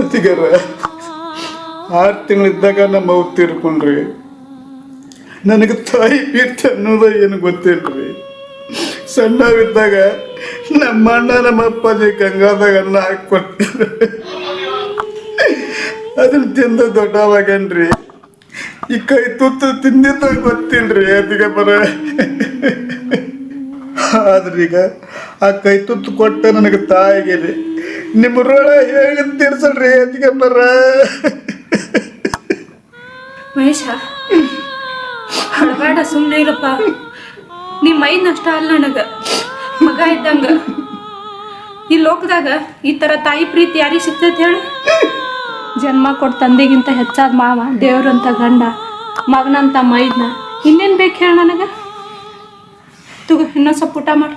ಅತಿಗಾರ ಆರು ತಿಂಗಳಿದ್ದಾಗ ನಮ್ಮ ಅವ್ ತೀರ್ಕೊಂಡ್ರಿ, ನನಗೆ ತಾಯಿ ಪೀರ್ತಿ ಅನ್ನೋದ ಏನು ಗೊತ್ತಿಲ್ರಿ. ಸಣ್ಣವಿದ್ದಾಗ ನಮ್ಮ ಅಣ್ಣ, ನಮ್ಮ ಅಪ್ಪಾಜಿ ಗಂಗಾದಾಗ ಅನ್ನ ಹಾಕ್ಕೊಟ್ಟಿದ್ರು. ಅದನ್ನ ತಿಂದು ದೊಡ್ಡವಾಗನ್ರಿ. ಈ ಕೈ ತುತ್ತು ತಿಂದಿದ್ದಾಗ ಗೊತ್ತಿಲ್ರಿ ಅದಕ್ಕೆ ಬರ ಆದ್ರೀಗ ಆ ಕೈ ತುತ್ತು ಕೊಟ್ಟ ನನಗೆ ತಾಯಿಗೆ ನಿಮ್ಮ ರೋಳ ಹೇಳಿ ತೀರ್ಸಲ್ರಿ ಅದಕ್ಕೆ ಬರ ಮಹೇಶ ಬೇಡ ಸುಮ್ಮನೆ ಇರಪ್ಪ. ನಿಮ್ಮ ಮೈ ನಷ್ಟ ಅಲ್ಲ ನನಗ. ಮಗ ಇದ್ದಂಗ. ಈ ಲೋಕದಾಗ ಈ ಥರ ತಾಯಿ ಪ್ರೀತಿ ಯಾರಿಗೆ ಸಿಗ್ತೈತೆ ಹೇಳು? ಜನ್ಮ ಕೊಟ್ಟು ತಂದೆಗಿಂತ ಹೆಚ್ಚಾದ ಮಾವ, ದೇವ್ರಂತ ಗಂಡ, ಮಗನಂತ ಮೈದ್ನ. ಇನ್ನೇನು ಬೇಕು ಹೇಳ ನನಗೆ? ತಗೋ, ಇನ್ನೊಂದು ಸ್ವಲ್ಪ ಊಟ ಮಾಡಿ.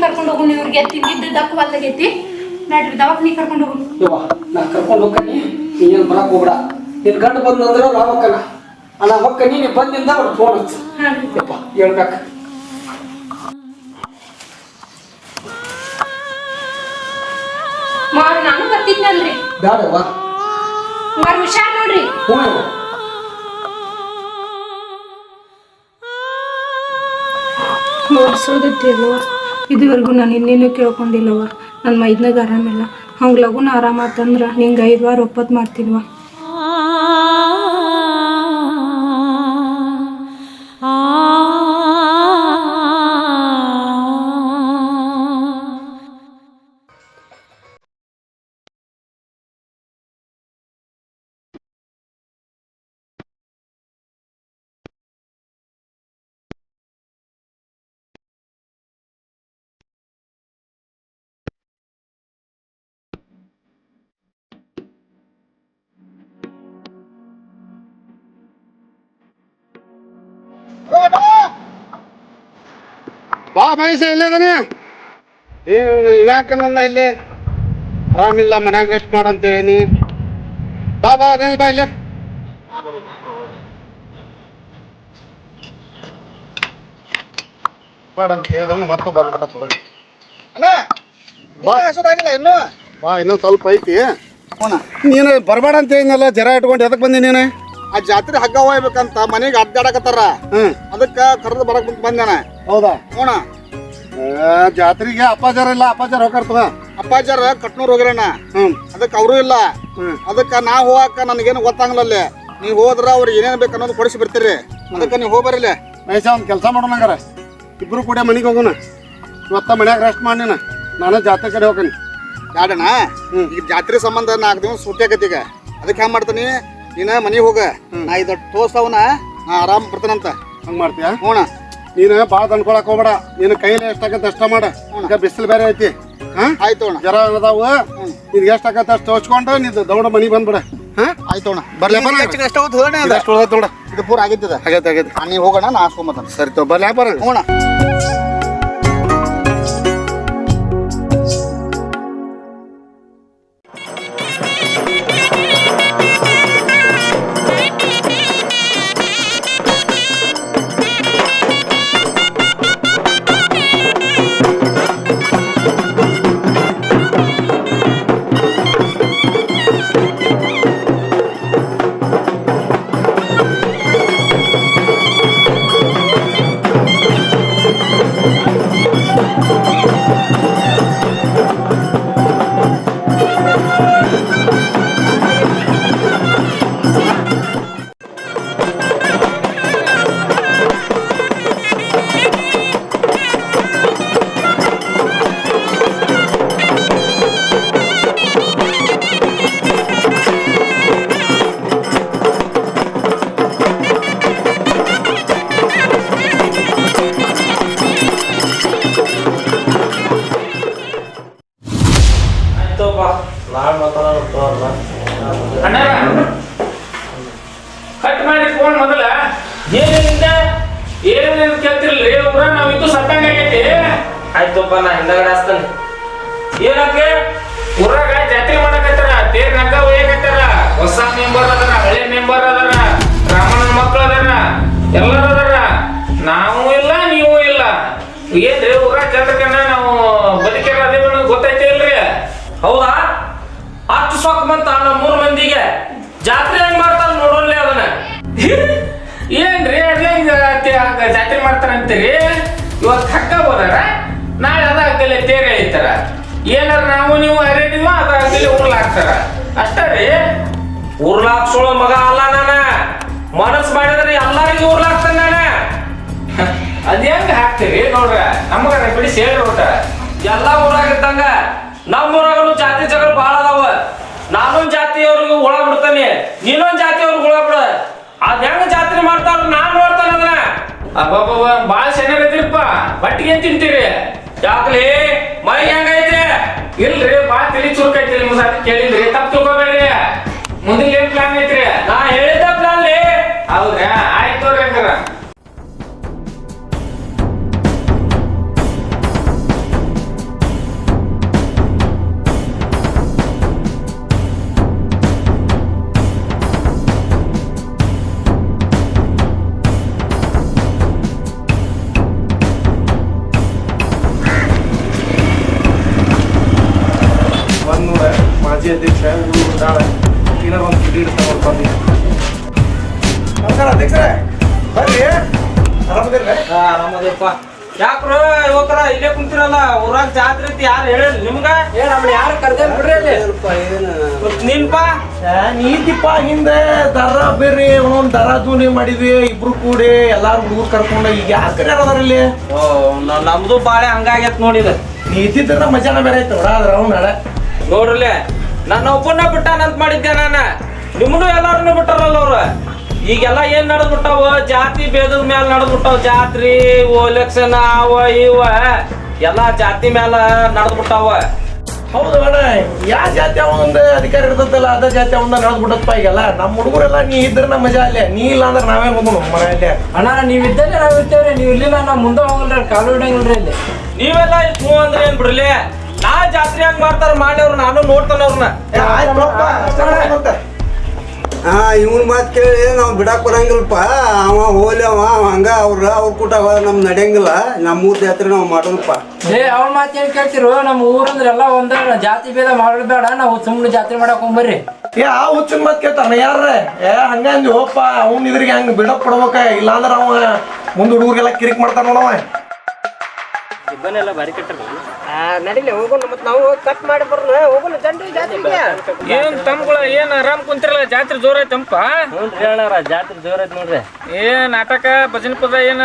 ಕರ್ಕೊಂಡು ಹೋಗು ಇವ್ರಿಗೆ ತಿಂದಿದ್ದ ದಕ್ಕು ಹೊಲ್ದಾಗೈತಿ ನಡ್ರಿ ದವಾಖಾನೆ ಕರ್ಕೊಂಡು ಹೋಗು. ನಾ ಕರ್ಕೊಂಡು ಹೋಗ್ಕನಿ ನೀ ಬರಕ್ ಹೋಗ್ಬೇಡ. ನಿನ್ ಗಂಡ ಬಂದಂದ್ರೆ ನಾ ಹೋಗ್ಕನ ಅಣ್ಣ ಹೊಕ್ಕ ನೀ ಬಂದಿಂದ ಅವ್ರು ಫೋನ್ ಹಚ್ಚು. ಹೇಳ್ಬೇಕ ಯಪ್ಪ ಹೇಳ್ಬೇಕು. ಮಾವ ನಾನು ಬರ್ತಿದ್ನಲ್ರಿ. ಹುಷಾರ್ ನೋಡ್ರಿ. ಹ್ಞೂ. ಇದುವರೆಗೂ ನಾನು ಇನ್ನೇನು ಕೇಳ್ಕೊಂಡಿಲ್ಲವ ನನ್ನ ಮೈದ್ನಾಗ ಆರಾಮಿಲ್ಲ. ಹಂಗೆ ಲಗುನ ಆರಾಮಾತಂದ್ರೆ ನಿಂಗೆ ಐದು ವಾರ ಒಪ್ಪತ್ತು ಮಾಡ್ತೀನಿವ. ಬಾ ಮಹೇಶ ಇಲ್ಲದನೆ ಯಾಕನಲ್ಲ ಇಲ್ಲಿ ಆರಾಮಿಲ್ಲ ಮನ್ಯಾಗ ರೆಸ್ಟ್ ಮಾಡಂತೇಳಿ ಬಾ ಬಾ ನೀ ಬಾ ಇಲ್ಲ. ಬೇಡ ಅಂತ ಹೇಳ್ದಂಗೆ ಮತ್ತೆ ಬರ್ಬಿಟ್ಟ ಇನ್ನು ಬಾ ಇನ್ನೊಂದು ಸ್ವಲ್ಪ ಐತಿ. ನೀನು ಬರಬೇಡ ಅಂತ ಹೇಳಿನಲ್ಲ ಜರ ಇಟ್ಕೊಂಡು ಎದಕ್ ಬಂದಿ ನೀನು? ಆ ಜಾತ್ರೆ ಹಗ್ಗ ಹೋಗ್ಬೇಕಂತ ಮನೆಗೆ ಅಡ್ಡಾಡಕತ್ತಾರ. ಹ್ಮ್. ಅದಕ್ಕ ಕರೆದು ಬರಕ್ ಬಂದಾನ. ಹೌದಾ? ಆ, ಜಾತ್ರೆಗೆ ಅಪ್ಪಾಜಾರ ಇಲ್ಲ ಅಪ್ಪಾಜಾರ ಹೋಗ್ತಾರ ಅಪ್ಪಾಜಾರ ಕಟ್ನೂರ್ ಹೋಗ್ರಣ್ಣ ಹ್ಮ್. ಅದಕ್ಕೆ ಅವರು ಇಲ್ಲ. ಅದಕ್ಕ ನಾ ಹೋಗಾಕ ನನಗೇನು ಗೊತ್ತಾಗಲ್ಲ ನೀವು ಹೋದ್ರ ಅವ್ರಿಗೆ ಏನೇನ್ ಬೇಕು ಅನ್ನೋದು ಕೊಡಿಸಿ ಬರ್ತೀರಿ ಅದಕ್ಕ ನೀವು ಹೋಗ್ಬರಲ್ಲ ಮಹೇಶ ಒಂದು ಕೆಲಸ ಮಾಡೋಣ ಹಂಗಾರ. ಇಬ್ರು ಕೂಡ ಮನೆಗೆ ಹೋಗೋಣ. ಇವತ್ತ ಮನ್ಯಾಗ ರೆಸ್ಟ್ ಮಾಡಿನ ನೀನು ಜಾತ್ರೆ ಕಡೆ ಹೋಗ್ತೀನಿ. ಯಾಡಣ್ಣ? ಈಗ ಜಾತ್ರೆ ಸಂಬಂಧ ನಾಲ್ಕು ದಿವಸ ಸುಟ್ಟಿ ಆಗತ್ತೀಗ ಈಗ. ಅದಕ್ಕೆ ಹೆಂಗ್ ಮಾಡ್ತೀನಿ? ನೀನ ಮನೆಗೆ ಹೋಗ. ನಾ ಇದು ತೋರ್ಸವನ ನಾ ಆರಾಮ್ ಬರ್ತಾನಂತ ಹಂಗೆ ಮಾಡ್ತೀಯಾ? ಹೋಣ ನೀನು ಭಾಳ ತಂದ್ಕೊಳಕ್ ಹೋಗ್ಬೇಡ. ನೀನು ಕೈಲಿ ಎಷ್ಟಾಗತ್ತೆ ಅಷ್ಟ ಮಾಡ. ಈಗ ಬಿಸಿಲು ಬೇರೆ ಐತಿ. ಹಾ? ಆಯ್ತು ಅಣ್ಣ ಜರ ಅದಾವ ನಿನ್ಗೆ ಎಷ್ಟಾಗತ್ತೆ ಅಷ್ಟು ತೋಚ್ಕೊಂಡು ನಿಂದು ದೌಡ ಮನೆಗೆ ಬಂದ್ಬಿಡ. ಹಾ? ಆಯ್ತು ಅಣ್ಣ ಬರ್ಲೇಪ್ಪ ನಾ? ಎಷ್ಟು ನೋಡ. ಇದು ಪೂರ ಆಗಿತ್ತು ಆಗೈತೆ ಆಗೈತೆ. ನೀವು ಹೋಗೋಣ ನಾ ಹಾಸ್ಕೊಂಬತ್ತಾನ ಸರಿ ತೋ ಬರ್ಲಿ ಬರ. ಹೋಣ ಕಟ್ ಮಾಡಿ ಫೋನ್ ಮೊದಲ. ಏನಿಂದ ಏನೇನು ಕೇಳ್ತಿರ್ಲಿ ಒಬ್ರ ನಾವ್ ಇದ್ದು ಸತ್ತಂಗಾಗೈತಿ ಆಯ್ತಪ್ಪ ನಾ ಹಿಂದಗಡೆ ಹಚ್ತಾನೆ. ಏನಕ್ಕೆ? ಊರಾಗ ಜಾತ್ರೆ ಮಾಡಕತ್ತಾರ ತೇರ್ ನಗ್ಗ ಒಯ್ಯಕತ್ತಾರ ಹೊಸ ಮೆಂಬರ್ ಅದರ ಹಳೆ ಮೆಂಬರ್ ಅದಾರ ರಾಮನ ಮಕ್ಕಳು ಅದಾರ ಎಲ್ಲರೂ ಅದಾರ. ನಾವು ಇಲ್ಲ ನೀವು ಇಲ್ಲ. ಏನ್ರಿ ಊರಾಗ ಜಾತ್ರೆಕನ್ನ ನಾವು ಬದುಕಿರ ಅದೇನು ಗೊತ್ತೈತೆ ಇಲ್ರಿ? ಹೌದಾ? ಹತ್ತು ಸೊಕ್ಕ ಬಂತ ನಮ್ಮ ಮೂರು ಮಂದಿಗೆ. ಜಾತ್ರೆ ಹೆಂಗ್ ಏನ್ರಿ ಜಾತಿ ಜಾತ್ರೆ ಮಾಡ್ತಾರಂತೀರಿ? ಇವತ್ತು ಹಗ್ಗ ಹೋದಾರ ನಾಳೆ ಅದ ಹಗ್ಗಲೆ ತೇರೆ ಎಳಿತಾರ ಏನಾರ ನಾವು ನೀವು ಹರಿದೀವ ಅದ ಹಗ್ಗಲೆ ಉರ್ಲಾಕ್ತಾರ. ಅಷ್ಟೇ ರೀ? ಉರ್ಲಾಕ್ಸೋಳ ಮಗ ಅಲ್ಲ ನಾನ. ಮನಸ್ ಮಾಡಿದ್ರೆ ಎಲ್ಲರಿಗೂ ಉರ್ಲಾಕ್ತಾನ ನಾನ. ಅದ ಹೆಂಗ ಹಾಕ್ತೀರಿ ನೋಡ್ರ? ನಮಗ ಬಿಡಿಸಿ ಸೇರಿ ಎಲ್ಲಾ ಊರಾಗ ಇದ್ದಂಗ ನಮ್ಮ ಊರಾಗನು ಜಾತಿ ಜಗಳ ಬಹಳ ಅದಾವ. ನಾನೊಂದ್ ಜಾತಿಯವ್ರಿಗೆ ಹುಳ ಬಿಡ್ತಾನೆ. ನೀನೊಂದ್ ಜಾತಿಯವ್ರಿಗೆ ಅಬ್ಬಬ್ಬ ಬಾಳ ಚೆನ್ನಾಗೈತಿರಪ್ಪ ಬಟ್ಟಿಗೆ ತಿಂತೀರಿ? ಯಾಕ್ಲಿ? ಮೈ ಹೆಂಗೈತೆ ಇಲ್ರಿ ಬಾಳ ತಿಳಿ ಚುರುಕೈತಿ ನಿಮ್ಗೆ ಅದಕ್ಕೆ ಕೇಳಿದ್ರಿ ತಪ್ಪು ತಿಳ್ಕೊಬೇಡ್ರಿ. ಮುಂದಿನ ಏನ್ ಪ್ಲಾನ್ ಐತ್ರಿ? ನಾ ಹೇಳಿದ್ದ ಪ್ಲಾನ್ ಲೇ. ಹೌದ್ರಾ? ಆಯ್ತು ಹಂಗಾರ. ಆರಾಮದಪ್ಪ ಯಾಕ್ರ ಯುವಕರ ಇಲ್ಲೇ ಕುಂತಿರಲ್ಲ ಊರಾಗ ಜಾತ್ರೆ ಐತಿ ಯಾರು ಹೇಳಿ ನಿಮ್ಗ? ಏ ನಮ್ಮ ಯಾರು ಕರ್ದೇ ಬಿಡ್ರಿ ಅಲ್ಲಿ ನಿನ್ಪ? ನೀತಿಪ್ಪ ಹಿಂದೆ ದರ ಬೇರೆ ಒಂದೊಂದು ದರ ದೂನಿ ಮಾಡಿದ್ವಿ ಇಬ್ರು ಕೂಡಿ ಎಲ್ಲಾರು ಹುಡುಗರು ಕರ್ಕೊಂಡು ಈಗ ಯಾಕೆ ಅದಾರ ಇಲ್ಲಿ? ಓ ನ- ನಮ್ದು ಬಾಳೆ ಹಂಗಾಗೈತ್ ನೋಡಿದ ನೀತಿದ್ರ ಮಜಾನ ಬೇರೆ ಐತೆ ನೋಡ ಅದ್ರ ಅವ್ನು ನಾಳೆ. ನೋಡ್ರಲೆ ನನ್ನ ಒಬ್ಬನ ಬಿಟ್ಟಾನಂತ ಮಾಡಿದ್ದೆ ನಾನು. ನಿಮ್ಮನ್ನು ಎಲ್ಲಾರನ್ನು ಬಿಟ್ಟಾರಲ್ಲ ಅವ್ರ. ಈಗೆಲ್ಲ ಏನ್ ನಡೆದ್ಬಿಟ್ಟಾವ? ಜಾತಿ ಭೇದದ ಮ್ಯಾಲ ನಡೆದ್ಬಿಟ್ಟಾವ ಜಾತ್ರಿ ಎಲೆಕ್ಷನ್ ಅವ ಇವ. ಎಲ್ಲಾ ಜಾತಿ ಮ್ಯಾಲ ನಡೆದ್ಬಿಟ್ಟಾವ. ಹೌದು ಅಣ್ಣ ಯಾವ ಜಾತಿ ಒಂದು ಅಧಿಕಾರ ಇರ್ತದಲ್ಲ ಅದ ಜಾತಿ ಒಂದ ನಡೆದ್ ಈಗಲ್ಲ. ನಮ್ಮ ಹುಡುಗರೆಲ್ಲ ನೀ ಇದ್ರ ನಮ್ಮ ಮಜಾ ಅಲ್ಲೇ. ನೀ ಇಲ್ಲ ಅಂದ್ರೆ ನಾವೇ ಬಂದು ಮನೆಯಲ್ಲೇ ಅಣ್ಣ ನೀವ್ ಇದ್ದಲ್ಲಿ ನಾವ್ ಇರ್ತೇವ್ರಿ ನೀವ್ ಇರ್ಲಿಲ್ಲ ನಾವ್ ಮುಂದೆ ಹೋಗಲ್ರಿ ಕಾಲು ಇಡಂಗಿಲ್ರಿ ಇಲ್ಲಿ. ನೀವೆಲ್ಲ ಇಲ್ಲಿ ಹ್ಞೂ ಅಂದ್ರೆ ಏನ್ ಬಿಡ್ಲಿ? ನಾ ಜಾತ್ರಿ ಹೆಂಗ್ ಮಾಡ್ತಾರ ಮಾಡ್ಯವ್ರ ನಾನು ನೋಡ್ತಾನೆ ಅವ್ರನ್ನ ಹಾ ಇವನ್ ಮಾತು ಕೇಳಿ ನಾವು ಬಿಡಾಕ್ ಬರಂಗಿಲ್ಲಪ್ಪ. ಅವ ಹೋಲಿ ಅವ ಅವ ಹಂಗ ಅವ್ರ ಅವ್ರ ಕೂಟ ನಮ್ ನಡೆಯಂಗಿಲ್ಲ. ನಮ್ಮ ಊರ್ ಜಾತ್ರೆ ನಾವು ಮಾಡೋಣಪ್ಪ. ಏ ಅವ್ನ ಮಾತ್ ಏನ್ ಕೇಳ್ತಿರು? ನಮ್ಮ ಊರಂದ್ರೆ ಎಲ್ಲ ಒಂದ ಜಾತಿ ಭೇದ ಮಾಡಬೇಡ ನಾವು ಸುಮ್ಮನೆ ಜಾತ್ರೆ ಮಾಡಕ್ ಹೋಗ್ಬರ್ರಿ ಏ ಆ ಹುಚ್ಚಿನ ಮಾತು ಕೇಳ್ತಾನ ಯಾರ ಏ ಹಂಗ ಅಂದ್ವಿ ಹೋಪ್ಪ. ಅವ್ನ ಇದ್ರಿಗೆ ಹಂಗ ಬಿಡಕ್ ಕೊಡ್ಬೇಕ. ಇಲ್ಲಾಂದ್ರ ಅವ ಮುಂದ್ ಹುಡುಗರಿಗೆಲ್ಲ ಕಿರಿಕ್ ಮಾಡ್ತಾನ ನೋಡವ ನಡಿಲಿ ಹೋಗೋಣ ಮತ್ತೆ ನಾವು ಕಟ್ ಮಾಡಿ ಬರೋಣ. ಹೋಗೋಣ ಜಾತ್ರೆಗೆ ಏನ್ ತಮ್ಗಳ ಏನ್ ಆರಾಮ್ ಕುಂತಿರಲ್ಲ? ಜಾತ್ರೆ ಜೋರ ಐತಂಪ ಜಾತ್ರೆ ಜೋರ ಐತ್ ನೋಡ್ರಿ. ಏನ್ ನಾಟಕ ಭಜನೆ ಪದ ಏನ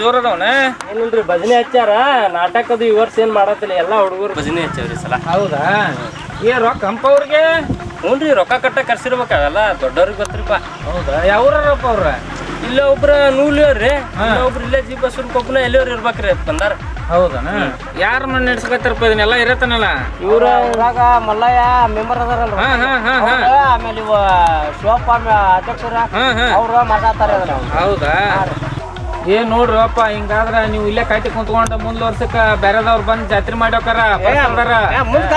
ಜೋರ ಅದಾವನ ಏನಿಲ್ರಿ ಭಜನೆ ಹಚ್ಚಾರ ನಾಟಕದ ಈ ವರ್ಷ ಏನ್ ಮಾಡತ್ತಿಲ್ಲ ಎಲ್ಲಾ ಹುಡುಗರು ಭಜನೆ ಹಚ್ಚಾವ್ರಿ ಸಲ. ಹೌದಾ? ಏ ರೊಕ್ಕ ಹಂಪ ಅವ್ರಿಗೆ? ಹ್ಞೂನ್ರಿ ರೊಕ್ಕ ಕಟ್ಟ ಕರ್ಸಿರ್ಬೇಕಾಗಲ್ಲ ದೊಡ್ಡವ್ರಿಗೆ ಗೊತ್ತಿರಪ್ಪ. ಹೌದಾ? ಯಾವ್ರಪ್ಪ ಅವ್ರ? ಇಲ್ಲ ಒಬ್ರ ನೂಲಿಯವ್ರಿ ಒಬ್ರು ಇಲ್ಲೇ ಜಿ ಬಸ್ ಕೊಪ್ಪನ ಎಲ್ಲಿಯವ್ರು ಇರ್ಬೇಕ್ರಿ ಬಂದಾರ ಹೌದನ? ಯಾರ ಮನೆ ನಡೆಸ್ಕೊತಾರಪ್ಪ ಇದನ್ನೆಲ್ಲ ಇರತ್ತನಲ್ಲ? ಇವ್ರ ಇವಾಗ ಮಲ್ಲಯ್ಯ ಮೆಂಬರ್ ಅದಾರಲ್ಲ ಆಮೇಲೆ ಇವ ಶಿವಪ್ಪ ಅಧ್ಯಕ್ಷರ. ಅವ್ರ ಮಾತಾಡ್ತಾರೆ ಹೌದಾ? ಏನ್ ನೋಡ್ರಪ್ಪ ಹಿಂಗಾದ್ರ ನೀವು ಇಲ್ಲೇ ಕಾಯ್ತಿ ಕುಂತ್ಕೊಂಡ ಮುಂದ್ ವರ್ಷಕ್ಕ ಬೇರೆದವ್ರು ಬಂದ್ ಜಾತ್ರೆ ಮಾಡ್ಯಾಕಾರ ಮುಂದೆ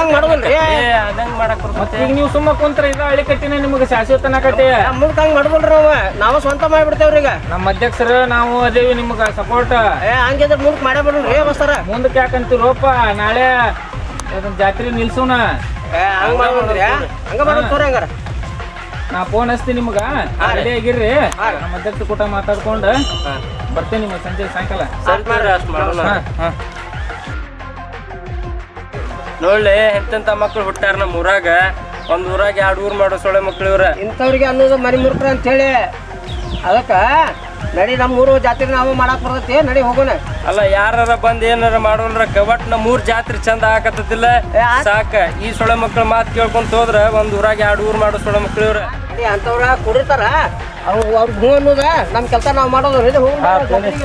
ಈಗ ನೀವು ಸುಮ್ಮ ಕುಂತ್ರ ಇದ ಹಳ್ಳಿ ಕಟ್ಟಿನ ನಿಮ್ಗೆ ಶಾಶ್ವತನ ಕಟ್ಟಿ ಮುಂದ್ ಹಂಗ್ ಮಾಡೋದಲ್ರಿ ನಾವು ಸ್ವಂತ ಮಾಡ್ಬಿಡ್ತೇವ್ರಿ ಈಗ. ನಮ್ಮ ಅಧ್ಯಕ್ಷರು ನಾವು ಅದೇವಿ ನಿಮ್ಗ ಸಪೋರ್ಟ್ ಏ ಹಂಗಿದ್ರೆ ಮುಂದಕ್ಕೆ ಮಾಡೇ ಬಿಡ್ರಿ ಬಸ್ತಾರ ಮುಂದಕ್ಕೆ ಯಾಕಂತೀರಪ್ಪ ನಾಳೆ ಜಾತ್ರೆ ನಿಲ್ಸೋಣ. ಏ ಹಂಗೆ ಮಾಡ್ಬಿಡ್ರಿ ಹಂಗ ಮಾಡೋದು ತೋರಿ ಹಂಗಾರ. ನಾ ಫೋನ್ ಹಚ್ತೀನಿ ನಿಮ್ಗ. ರೆಡಿ ಆಗಿರ್ರಿ. ನಮ್ಮ ಅಧ್ಯಕ್ಷ ಕೂಟ ಮಾತಾಡ್ಕೊಂಡು ಬರ್ತೇನೆ ನಿಮಗೆ ಸಂಜೆ ಸಾಯಂಕಾಲ. ನೋಡ್ಲಿ ಎಂತೆಂತ ಮಕ್ಳು ಹುಟ್ಟಾರ ನಮ್ಮ ಊರಾಗ? ಒಂದ್ ಊರಾಗ ಎರಡು ಊರ್ ಮಾಡೋ ಸೊಳ್ಳೆ ಮಕ್ಳು ಇವ್ರ. ಇಂಥವ್ರಿಗೆ ಅನ್ನೋದು ಮರಿ ಮುರ್ಕ್ರ ಅಂತ ಹೇಳಿ ಅದಕ್ಕೆ ನಡಿ ನಮ್ಮ ಊರು ಜಾತ್ರೆ ನಾವು ಮಾಡಕ್ ಬರ್ತೈತಿ ನಡಿ ಹೋಗೋಣ. ಅಲ್ಲ ಯಾರ ಬಂದ್ ಏನಾರ ಮಾಡೋಣ್ರ ಕಬಟ್ ನಮ್ಮ ಊರ್ ಜಾತ್ರೆ ಚಂದ ಆಗತ್ತದಿಲ್ಲ ಸಾಕ. ಈ ಸೊಳ್ಳೆ ಮಕ್ಳು ಮಾತು ಕೇಳ್ಕೊಂತ ಹೋದ್ರ ಒಂದ್ ಊರಾಗ ಎರಡು ಊರ್ ಮಾಡೋ ಸೊಳ್ಳೆ ಮಕ್ಳು ಇವ್ರ. ಅಂತವ್ರ ಕುಡಿತಾರ. ಅವ್ರು ಅವ್ರಿಗೆ ಹೂ ಅನ್ನೋದ ನಮ್ಮ ಕೆಲಸ ನಾವು ಮಾಡೋದು. ನಡಿ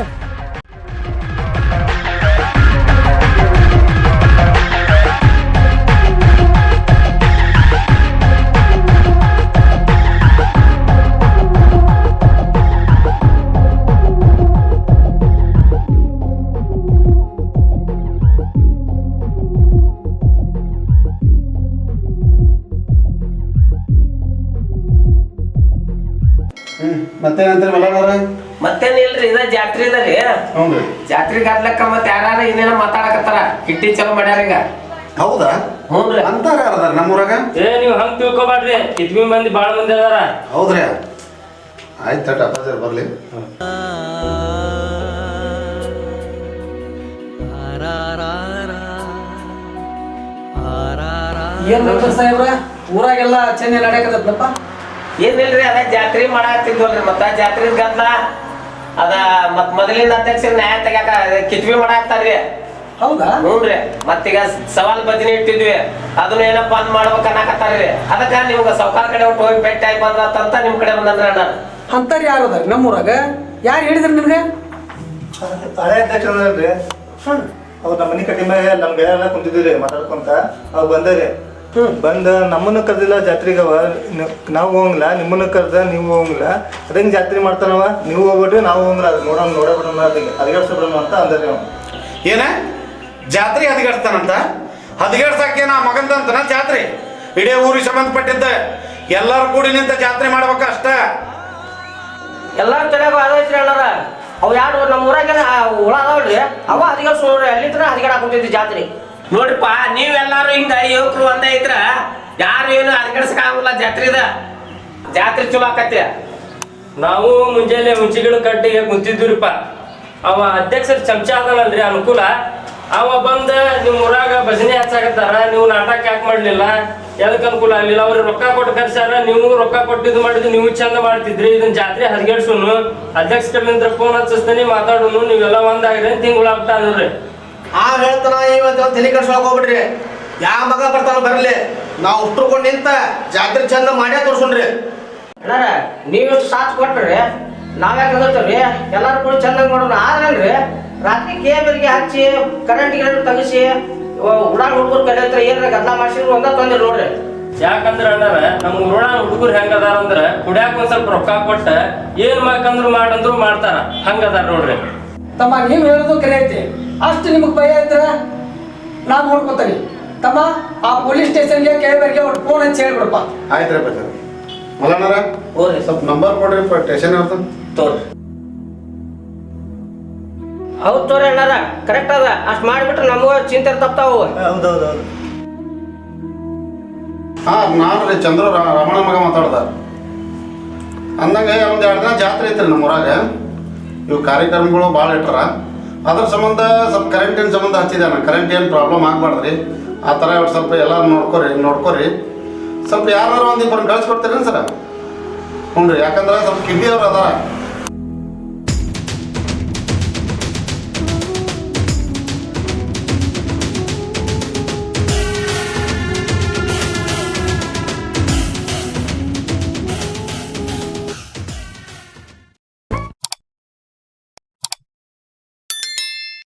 ಮತ್ತೇನಂತೀರಿ ಮಲ್ಲಣ್ಣವ್ರ ಮತ್ತೇನಿಲ್ರಿ ಇದ ಜಾತ್ರೆ ಇದ ರೀ ಹ್ಞೂ ರೀ ಜಾತ್ರೆ ಗದ್ಲಕ್ಕ ಮತ್ತೆ ಯಾರು ಇನ್ನೇನ ಮಾತಾಡಕತ್ತಾರ. ಕಿಟ್ಟಿ ಚಲೋ ಮಾಡ್ಯಾರ ಈಗ. ಹೌದಾ? ಹ್ಞೂ ರೀ ಅಂತಾರ ಅದಾರ ನಮ್ಮೂರಾಗ? ಏ ನೀವು ಹಂಗ್ ತಿಳ್ಕೊಬ್ಯಾಡ್ರಿ. ಇದ್ವಿ ಮಂದಿ ಬಾಳ ಮಂದಿ ಅದಾರ. ಹೌದ್ರಿ. ಆಯ್ತು ಆ ಅಪ್ಪಾಜರ್ ಬರ್ಲಿ. ಏನ್ ಡಾಕ್ಟರ್ ಸಾಹೇಬ್ರ? ಊರಾಗೆಲ್ಲ ಚೆನ್ನೈ ನಡೆಯಕತ್ತಪ್ಪ ಏನಿಲ್ರಿ ಅದ ಜಾತ್ರೆ ಮಾಡಾಕತ್ತಿದ್ವಲ್ರಿ ಮತ್ತ? ಜಾತ್ರೆ ಗದ್ಲ ಅದ ಮತ್ ಮೊದಲಿನ ಅಧ್ಯಕ್ಷರ ನ್ಯಾಯ ತೆಗ್ಯಾಕ ಕಿತ್ವಿ ಮಾಡಾಕ್ತಾರ್ರಿ. ಹೌದಾ? ಹ್ಞೂನ್ರಿ ಮತ್ತೀಗ ಸವಾಲ್ ಬದಿನಿ ಇಟ್ಟಿದ್ವಿ. ಅದನ್ನ ಏನಪ್ಪ ಅಂದ್ ಮಾಡ್ಬೇಕು ಅನ್ನಕತ್ತಾರ್ರಿ. ಅದಕ್ಕ ನಿಮ್ಗ ಸೌಕಾರ ಕಡೆ ಒಟ್ಟು ಹೋಗಿ ಭೇಟಿ ಆಗಿ ಬಂದಂತ ನಿಮ್ ಕಡೆ ಬಂದ್ರಿ ಅಣ್ಣ. ಅಂತಾರ ಯಾರು ಅದಾರ ನಮ್ಮೂರಾಗ? ಯಾರು ಹೇಳಿದ್ರಿ ನಿಮ್ಗೆ? ಹಳೆ ಅಧ್ಯಕ್ಷ ಅದಾರಲ್ರಿ ಅವ್ರು ನಮ್ಮ ಮನೆ ಕಟ್ಟಿ ಮೇಲೆ ನಮ್ಮ ಗೆಳೆಯರೆಲ್ಲ ರೀ ಮಾತಾಡ್ಕೊಂತ. ಅವ್ರು ಬಂದರಿ. ಬಂದ ನಮ್ಮನ್ನು ಕರೆದಿಲ್ಲ ಜಾತ್ರೆಗವ ಅವ. ನಾವು ಹೋಗಂಗಿಲ್ಲ ನಿಮ್ಮನ್ನು ಕರೆದ ನೀವು ಹೋಗಂಗಿಲ್ಲ ಅದಂಗೆ ಜಾತ್ರೆ ಮಾಡ್ತಾನವ. ನೀವು ಹೋಗ್ಬಿಟ್ರಿ ನಾವು ಹೋಗಂಗಿಲ್ಲ ಅದು ನೋಡೋಣ ನೋಡಬಿಡೋಣ ಅದಕ್ಕೆ ಅದಕ್ಕೆ ಬಿಡೋಣ ಅಂತ ಅಂದ್ರೆ ನಾವು ಏನ? ಜಾತ್ರೆ ಹದಿಗೆಡ್ತಾನಂತ ಹದಗೆಡ್ಸಕ್ಕೆ ನಾ ಮಗಂದಂತನ ಜಾತ್ರೆ? ಇಡೀ ಊರಿಗೆ ಸಂಬಂಧಪಟ್ಟಿದ್ದ ಎಲ್ಲರೂ ಕೂಡಿ ನಿಂತ ಜಾತ್ರೆ ಮಾಡ್ಬೇಕ ಅಷ್ಟ? ಎಲ್ಲಾರ ತಲೆಗೂ ಅದೈತ್ರಿ ಅಣ್ಣಾರ ಅವು ಯಾರು ನಮ್ಮ ಊರಾಗ ಹುಳ ಅದಾವಲ್ರಿ? ಅವ ಹದಿಗಡ ಸುಳ್ರಿ ಅಲ್ಲಿ ತನ ಹದಿಗಡ ಹಾಕೊಂತಿದ್ವಿ ಜಾತ್ರೆ. ನೋಡ್ರಿಪ್ಪ ನೀವೆಲ್ಲಾರು ಹಿಂಗ ಯುವಕರು ಒಂದೇ ಇದ್ರ, ಯಾರು ಏನು ಅರ್ಗಡ್ಸಕ್ ಆಗಲ್ಲ ಜಾತ್ರೆದ. ಜಾತ್ರೆ ಚಲೋ ಆಕತ್ಯ ನಾವು ಮುಂಜಾನೆ ಹುಂಚಿಗಿಡ ಕಟ್ಟಿಗೆ ಕುಂತಿದ್ವಿರಿಪ್ಪ ಅವ ಅಧ್ಯಕ್ಷರ ಚಮಚ ಅದನಲ್ರಿ ಅನುಕೂಲ. ಅವ ಬಂದ ನಿಮ್ ಊರಾಗ ಭಜನೆ ಹಚ್ಚಾಕತ್ತಾರ, ನೀವು ನಾಟಕ ಯಾಕೆ ಮಾಡ್ಲಿಲ್ಲ? ಎದಕ್ ಅನುಕೂಲ ಆಗ್ಲಿಲ್ಲ? ಅವ್ರಿಗೆ ರೊಕ್ಕ ಕೊಟ್ಟು ಕರ್ಸಾರ ನೀವು ರೊಕ್ಕ ಕೊಟ್ಟಿದ್ದು ಮಾಡಿದ್ದು ನೀವು ಚಂದ ಮಾಡ್ತಿದ್ರಿ. ಇದನ್ನ ಜಾತ್ರೆ ಹದಿಗೆಡ್ಸುನು. ಅಧ್ಯಕ್ಷ ಕಡೆಯಿಂದ ಫೋನ್ ಹಚ್ಚಿಸ್ತಾನೆ ಮಾತಾಡುನು. ನೀವೆಲ್ಲ ಒಂದಾಗ್ರಿ ಅಂತ ಹಿಂಗ್ ಉಳಾಗ್ತಾ ನೋಡ್ರಿ ಆ ಹೇಳ್ತಾನ ಇವತ್ತು ತಲೆ ಕಡ್ಸ್ಕೊಳಕ್ ಹೋಗ್ಬಿಡ್ರಿ ಯಾವ ಮಗ ಬರ್ತಾನ ಬರಲಿ. ನಾವು ಉಟ್ರುಕೊಂಡು ನಿಂತ ಜಾತ್ರೆ ಚಂದ ಮಾಡ್ಯಾ ತೋರ್ಸುಣ್ರಿ ಅಣ್ಣಾರ ನೀವಿಷ್ಟು ಸಾಥ್ ಕೊಟ್ರಿ. ನಾವ್ಯಾಕೆ ಹೆದರ್ತೀವ್ರಿ? ಎಲ್ಲಾರು ಕೂಡ ಚೆನ್ನಾಗಿ ಮಾಡೋಣ. ಆದ್ರಲ್ರಿ ರಾತ್ರಿ ಕೇಬಲ್ಗೆ ಹಚ್ಚಿ ಕರೆಂಟ್ ಗಿಡ ತಗಿಸಿ ಉಡಾನ್ ಹುಡುಗರು ಕಡೆ ಹತ್ರ ಏನ್ರ ಗದ್ದಲ ಮಾಡ್ಸಿದ್ರು ಒಂದ ತೊಂದ್ರೆ ನೋಡ್ರಿ. ಯಾಕಂದ್ರ ಅಣ್ಣಾರ ನಮ್ಮ ಊರೊಳ ಹುಡುಗರು ಹೆಂಗದಾರ ಅಂದ್ರೆ ಅಂದ್ರ ಕುಡ್ಯಾಕ ಒಂದ್ ಸ್ವಲ್ಪ ರೊಕ್ಕ ಕೊಟ್ಟ ಏನ್ ಮಾಡ್ಕಂದ್ರು ಮಾಡಂದ್ರು ಮಾಡ್ತಾರ. ಹಂಗದಾರ ನೋಡ್ರಿ. ತಮ್ಮ ನೀವು ಹೇಳೋದು ಕರೆ ಐತಿ. ಅಷ್ಟು ನಿಮಗೆ ಭಯ ಇದ್ರ ನಾನು ನೋಡ್ಕೊತೀನಿ. ತಮ್ಮ ಆ ಪೊಲೀಸ್ ಸ್ಟೇಷನ್ಗೆ ಕೇಳಿಬರ್ಗೆ ಅವ್ರು ಫೋನ್ ಹಚ್ಚಿ ಹೇಳ್ಬಿಡಪ್ಪ. ಆಯ್ತು ರೀ ಮಲ್ಲಣ್ಣರ ಹೋಗ್ರಿ ಸ್ವಲ್ಪ ನಂಬರ್ ಕೊಡ್ರಿ ಸ್ಟೇಷನ್ ಅಂತ ತೋರಿ. ಹೌದು ತೋರಿ ಅಣ್ಣಾರ ಕರೆಕ್ಟ್ ಅದ. ಅಷ್ಟ್ ಮಾಡಿಬಿಟ್ರೆ ನಮಗೂ ಚಿಂತೆ ತಪ್ತಾವು ಹೌದೌದು ಹಾ ನಾನು ರೀ ಚಂದ್ರ ರಮಣ ಮಗ ಮಾತಾಡ್ದ. ಅಂದಂಗೆ ಒಂದು ಎರಡು ದಿನ ಜಾತ್ರೆ ಐತ್ರಿ ನಮ್ಮ ಊರಾಗ ಇವು ಕಾರ್ಯಕ್ರಮಗಳು ಭಾಳ ಇಟ್ಟಾರ ಅದ್ರ ಸಂಬಂಧ ಸ್ವಲ್ಪ ಕರೆಂಟಿನ ಸಂಬಂಧ ಹಚ್ಚಿದ್ದಾನ ಕರೆಂಟ್ ಏನು ಪ್ರಾಬ್ಲಮ್ ಆಗ್ಬಾರ್ದ್ರಿ. ಆ ಥರ ಸ್ವಲ್ಪ ಎಲ್ಲ ನೋಡ್ಕೊರಿ ನೋಡ್ಕೊರಿ. ಸ್ವಲ್ಪ ಯಾರು ಒಂದು ಇಬ್ಬರನ್ನ ಕಳ್ಸಿಕೊಡ್ತೀರೇನು ಸರ? ಹ್ಞೂ ರೀ ಯಾಕಂದ್ರೆ ಸ್ವಲ್ಪ ಕಿಡ್ನಿ ಅವ್ರು ಅದಾರ.